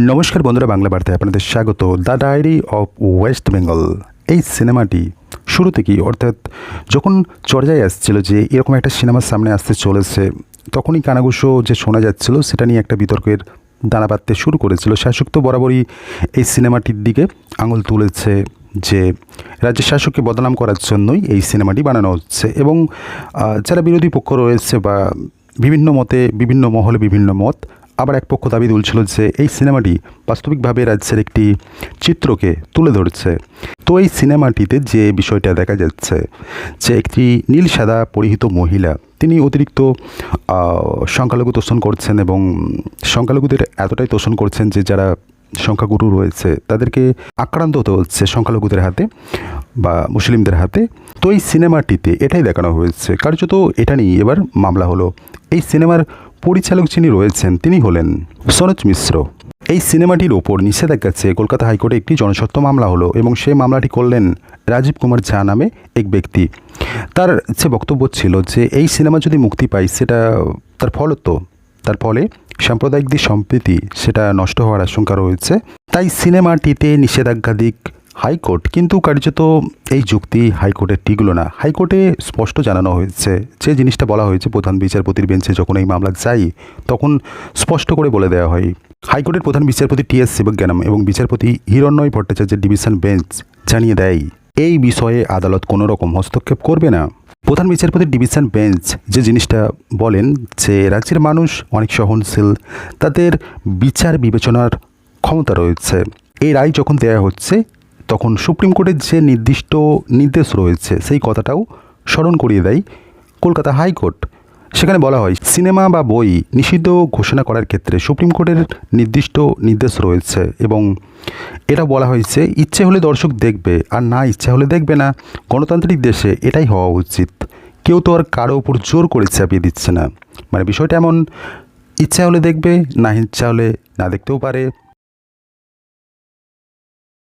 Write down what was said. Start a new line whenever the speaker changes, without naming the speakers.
নমস্কার বন্ধুরা, বাংলা বার্তায় আপনাদের স্বাগত। The diary of West Bengal. এই সিনেমাটি শুরু থেকেই, অর্থাৎ যখন চর্যায় আসছিল যে এরকম একটা সিনেমার সামনে আসতে চলেছে, তখনই কানাঘুষো যে শোনা যাচ্ছিল, সেটা নিয়ে একটা বিতর্কের দানা বাঁধতে শুরু করেছিল। শাসক তো বরাবরই এই সিনেমাটির দিকে আঙুল তুলেছে যে রাজ্যের শাসককে বদনাম করার জন্যই এই সিনেমাটি বানানো হচ্ছে এবং যারা বিরোধী পক্ষ রয়েছে বা বিভিন্ন মতে, বিভিন্ন মহলে বিভিন্ন মত আবার এক পক্ষ দাবি তুলছিল যে এই সিনেমাটি বাস্তবিকভাবে রাজ্যের একটি চিত্রকে তুলে ধরছে। তো এই সিনেমাটিতে যে বিষয়টা দেখা যাচ্ছে যে একটি নীল সাদা পরিহিত মহিলা, তিনি অতিরিক্ত সংখ্যালঘু তোষণ করছেন এবং সংখ্যালঘুদের এতটাই তোষণ করছেন যে যারা সংখ্যাগুরু রয়েছে, তাদেরকে আক্রান্ত হতে হচ্ছে সংখ্যালঘুদের হাতে বা মুসলিমদের হাতে। তো এই সিনেমাটিতে এটাই দেখানো হয়েছে। কার্যত এটা নিয়ে এবার মামলা হলো। এই সিনেমার পরিচালক যিনি রয়েছেন, তিনি হলেন সনোজ মিশ্র। এই সিনেমাটির ওপর নিষেধাজ্ঞা চেয়ে কলকাতা হাইকোর্টে একটি জনস্বার্থ মামলা হলো এবং সেই মামলাটি করলেন রাজীব কুমার ঝা নামে এক ব্যক্তি। তার যে বক্তব্য ছিল যে এই সিনেমা যদি মুক্তি পায়, সেটা তার ফলত তার ফলে সাম্প্রদায়িক সাম্প্রদায়িকদের সম্প্রীতি, সেটা নষ্ট হওয়ার আশঙ্কা রয়েছে। তাই সিনেমাটিতে নিষেধাজ্ঞা দিক হাইকোর্ট, কিন্তু কার্যত এই যুক্তি হাইকোর্টের টিকলো না। হাইকোর্টে স্পষ্ট জানানো হয়েছে, যে জিনিসটা বলা হয়েছে প্রধান বিচারপতির বেঞ্চে যখন এই মামলা যাই তখন স্পষ্ট করে বলে দেওয়া হয়। হাইকোর্টের প্রধান বিচারপতি টি এস শিবজ্ঞানম এবং বিচারপতি হিরণ্ময় ভট্টাচার্যের ডিভিশন বেঞ্চ জানিয়ে দেয়, এই বিষয়ে আদালত কোনো রকম হস্তক্ষেপ করবে না। প্রধান বিচারপতির ডিভিশন বেঞ্চ যে জিনিসটা বলেন, যে রাজ্যের মানুষ অনেক সহনশীল, তাদের বিচার বিবেচনার ক্ষমতা রয়েছে। এই রায় যখন দেয়া হচ্ছে তখন সুপ্রিম কোর্টের যে নির্দিষ্ট নির্দেশ রয়েছে, সেই কথাটাও স্মরণ করিয়ে দেয় কলকাতা হাইকোর্ট। সেখানে বলা হয়, সিনেমা বা বই নিষিদ্ধ ঘোষণা করার ক্ষেত্রে সুপ্রিম কোর্টের নির্দিষ্ট নির্দেশ রয়েছে এবং এটা বলা হয়েছে, ইচ্ছে হলে দর্শক দেখবে আর না ইচ্ছে হলে দেখবে না। গণতান্ত্রিক দেশে এটাই হওয়া উচিত। কেউ তো আর কারও উপর জোর করে চাপিয়ে দিচ্ছে না। মানে বিষয়টা এমন, ইচ্ছা হলে দেখবে, না ইচ্ছা হলে না দেখতেও পারে।